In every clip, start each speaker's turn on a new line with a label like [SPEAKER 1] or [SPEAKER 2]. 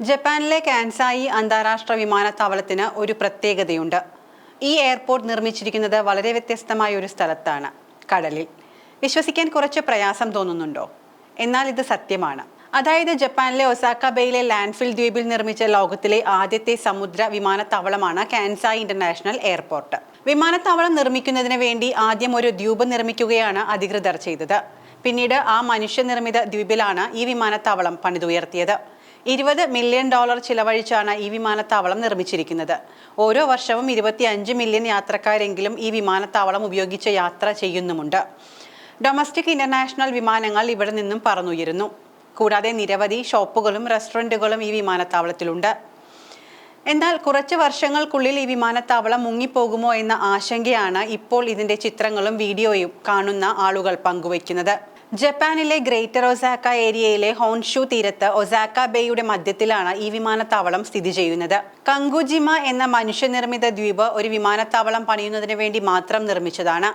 [SPEAKER 1] ജപ്പാനിലെ കാൻസായി അന്താരാഷ്ട്ര വിമാനത്താവളത്തിന് ഒരു പ്രത്യേകതയുണ്ട്. ഈ എയർപോർട്ട് നിർമ്മിച്ചിരിക്കുന്നത് വളരെ വ്യത്യസ്തമായ ഒരു സ്ഥലത്താണ് കടലിൽ. വിശ്വസിക്കാൻ കുറച്ച് പ്രയാസം തോന്നുന്നുണ്ടോ? എന്നാൽ ഇത് സത്യമാണ്. അതായത് ജപ്പാനിലെ ഒസാക്ക ബേയിലെ ലാൻഡ്ഫിൽ ദ്വീപിൽ നിർമ്മിച്ച ലോകത്തിലെ ആദ്യത്തെ സമുദ്ര വിമാനത്താവളമാണ് കാൻസായി ഇന്റർനാഷണൽ എയർപോർട്ട്. വിമാനത്താവളം നിർമ്മിക്കുന്നതിന് വേണ്ടി ആദ്യം ഒരു ദ്വീപ് നിർമ്മിക്കുകയാണ് അധികൃതർ ചെയ്തത്. പിന്നീട് ആ മനുഷ്യനിർമ്മിത ദ്വീപിലാണ് ഈ വിമാനത്താവളം പണിതുയർത്തിയത്. ഇരുപത് മില്യൺ ഡോളർ ചിലവഴിച്ചാണ് ഈ വിമാനത്താവളം നിർമ്മിച്ചിരിക്കുന്നത്. ഓരോ വർഷവും ഇരുപത്തിയഞ്ച് മില്യൺ യാത്രക്കാരെങ്കിലും ഈ വിമാനത്താവളം ഉപയോഗിച്ച് യാത്ര ചെയ്യുന്നുമുണ്ട്. ഡൊമസ്റ്റിക് ഇന്റർനാഷണൽ വിമാനങ്ങൾ ഇവിടെ നിന്നും പറന്നുയരുന്നു. കൂടാതെ നിരവധി ഷോപ്പുകളും റെസ്റ്റോറന്റുകളും ഈ വിമാനത്താവളത്തിലുണ്ട്. എന്നാൽ കുറച്ച് വർഷങ്ങൾക്കുള്ളിൽ ഈ വിമാനത്താവളം മുങ്ങിപ്പോകുമോ എന്ന ആശങ്കയാണ് ഇപ്പോൾ ഇതിന്റെ ചിത്രങ്ങളും വീഡിയോയും കാണുന്ന ആളുകൾ പങ്കുവയ്ക്കുന്നത്. ജപ്പാനിലെ ഗ്രേറ്റർ ഒസാക്ക ഏരിയയിലെ ഹോൺഷു തീരത്ത് ഒസാക്ക ബേയുടെ മധ്യത്തിലാണ് ഈ വിമാനത്താവളം സ്ഥിതി ചെയ്യുന്നത്. കങ്കുജിമ എന്ന മനുഷ്യനിർമ്മിത ദ്വീപ് ഒരു വിമാനത്താവളം പണിയുന്നതിന് വേണ്ടി മാത്രം നിർമ്മിച്ചതാണ്.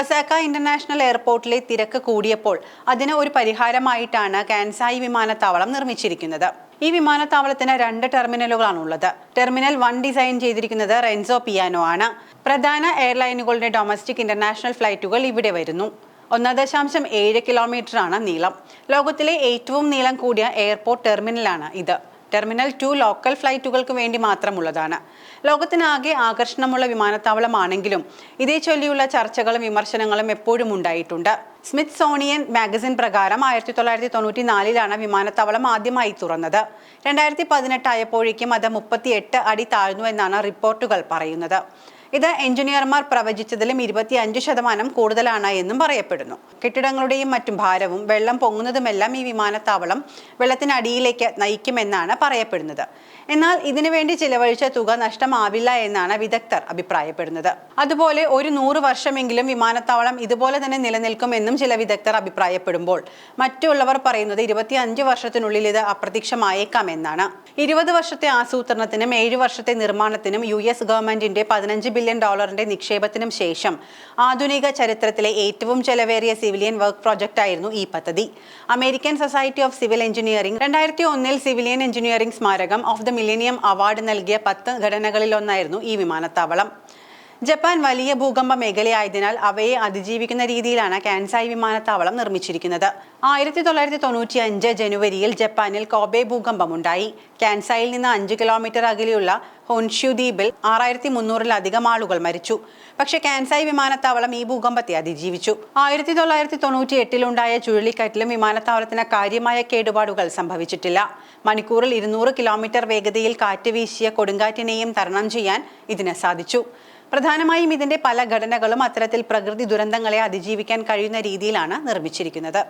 [SPEAKER 1] ഒസാക്ക ഇന്റർനാഷണൽ എയർപോർട്ടിലെ തിരക്ക് കൂടിയപ്പോൾ അതിന് ഒരു പരിഹാരമായിട്ടാണ് കാൻസായി വിമാനത്താവളം നിർമ്മിച്ചിരിക്കുന്നത്. ഈ വിമാനത്താവളത്തിന് രണ്ട് ടെർമിനലുകളാണുള്ളത്. ടെർമിനൽ വൺ ഡിസൈൻ ചെയ്തിരിക്കുന്നത് റെൻസോ പിയാനോ ആണ്. പ്രധാന എയർലൈനുകളുടെ ഡൊമസ്റ്റിക് ഇന്റർനാഷണൽ ഫ്ലൈറ്റുകൾ ഇവിടെ വരുന്നു. ഒന്ന് ദശാംശം ഏഴ് കിലോമീറ്ററാണ് നീളം. ലോകത്തിലെ ഏറ്റവും നീളം കൂടിയ എയർപോർട്ട് ടെർമിനലാണ് ഇത്. ടെർമിനൽ ടു ലോക്കൽ ഫ്ലൈറ്റുകൾക്ക് വേണ്ടി മാത്രമുള്ളതാണ്. ലോകത്തിനാകെ ആകർഷണമുള്ള വിമാനത്താവളമാണെങ്കിലും ഇതേ ചൊല്ലിയുള്ള ചർച്ചകളും വിമർശനങ്ങളും എപ്പോഴും ഉണ്ടായിട്ടുണ്ട്. സ്മിത്ത് സോണിയൻ മാഗസിൻ പ്രകാരം ആയിരത്തി തൊള്ളായിരത്തി തൊണ്ണൂറ്റി നാലിലാണ് വിമാനത്താവളം ആദ്യമായി തുറന്നത്. രണ്ടായിരത്തി പതിനെട്ടായപ്പോഴേക്കും അത് മുപ്പത്തിയെട്ട് അടി താഴ്ന്നു എന്നാണ് റിപ്പോർട്ടുകൾ പറയുന്നത്. ഇത് എഞ്ചിനീയർമാർ പ്രവചിച്ചതിലും ഇരുപത്തിയഞ്ച് ശതമാനം കൂടുതലാണ് എന്നും പറയപ്പെടുന്നു. കെട്ടിടങ്ങളുടെയും മറ്റും ഭാരവും വെള്ളം പൊങ്ങുന്നതുമെല്ലാം ഈ വിമാനത്താവളം വെള്ളത്തിനടിയിലേക്ക് നയിക്കുമെന്നാണ് പറയപ്പെടുന്നത്. എന്നാൽ ഇതിനുവേണ്ടി ചിലവഴിച്ച തുക നഷ്ടമാവില്ല എന്നാണ് വിദഗ്ധർ അഭിപ്രായപ്പെടുന്നത്. അതുപോലെ ഒരു നൂറ് വർഷമെങ്കിലും വിമാനത്താവളം ഇതുപോലെ തന്നെ നിലനിൽക്കുമെന്നും ചില വിദഗ്ധർ അഭിപ്രായപ്പെടുമ്പോൾ മറ്റുള്ളവർ പറയുന്നത് ഇരുപത്തിയഞ്ച് വർഷത്തിനുള്ളിൽ ഇത് അപ്രത്യക്ഷമായേക്കാം എന്നാണ് ഇരുപത് വർഷത്തെ ആസൂത്രണത്തിനും ഏഴ് വർഷത്തെ നിർമ്മാണത്തിനും യു എസ് ഗവൺമെന്റിന്റെ പതിനഞ്ച് ബില്യൺ ഡോളറിന്റെ നിക്ഷേപത്തിനും ശേഷം ആധുനിക ചരിത്രത്തിലെ ഏറ്റവും ചെലവേറിയ സിവിലിയൻ വർക്ക് പ്രോജക്റ്റ് ആയിരുന്നു ഈ പദ്ധതി. American society of civil engineering രണ്ടായിരത്തി ഒന്നിൽ സിവിലിയൻ എഞ്ചിനീയറിംഗ് സ്മാരകം ഓഫ് ദ മില്ലേനിയം അവാർഡ് നൽകിയ പത്ത് ഘടനകളിലൊന്നായിരുന്നു ഈ വിമാനത്താവളം. ജപ്പാൻ വലിയ ഭൂകമ്പ മേഖലയായതിനാൽ അവയെ അതിജീവിക്കുന്ന രീതിയിലാണ് കാൻസായി വിമാനത്താവളം നിർമ്മിച്ചിരിക്കുന്നത്. ആയിരത്തി തൊള്ളായിരത്തി തൊണ്ണൂറ്റി അഞ്ച് ജനുവരിയിൽ ജപ്പാനിൽ കോബെ ഭൂകമ്പമുണ്ടായി. കാൻസായിൽ നിന്ന് അഞ്ച് കിലോമീറ്റർ അകലെയുള്ള ഹോൻഷ്യു ദ്വീപിൽ ആറായിരത്തി മുന്നൂറിലധികം ആളുകൾ മരിച്ചു. പക്ഷേ കാൻസായി വിമാനത്താവളം ഈ ഭൂകമ്പത്തെ അതിജീവിച്ചു. ആയിരത്തി തൊള്ളായിരത്തി തൊണ്ണൂറ്റി എട്ടിലുണ്ടായ ചുഴലിക്കാറ്റിലും വിമാനത്താവളത്തിന് കാര്യമായ കേടുപാടുകൾ സംഭവിച്ചിട്ടില്ല. മണിക്കൂറിൽ ഇരുന്നൂറ് കിലോമീറ്റർ വേഗതയിൽ കാറ്റ് വീശിയ കൊടുങ്കാറ്റിനെയും തരണം ചെയ്യാൻ ഇതിന് സാധിച്ചു. പ്രധാനമായും ഇതിന്റെ പല ഘടനകളും അത്തരത്തിൽ പ്രകൃതി ദുരന്തങ്ങളെ അതിജീവിക്കാൻ കഴിയുന്ന രീതിയിലാണ് നിർമ്മിച്ചിരിക്കുന്നത്.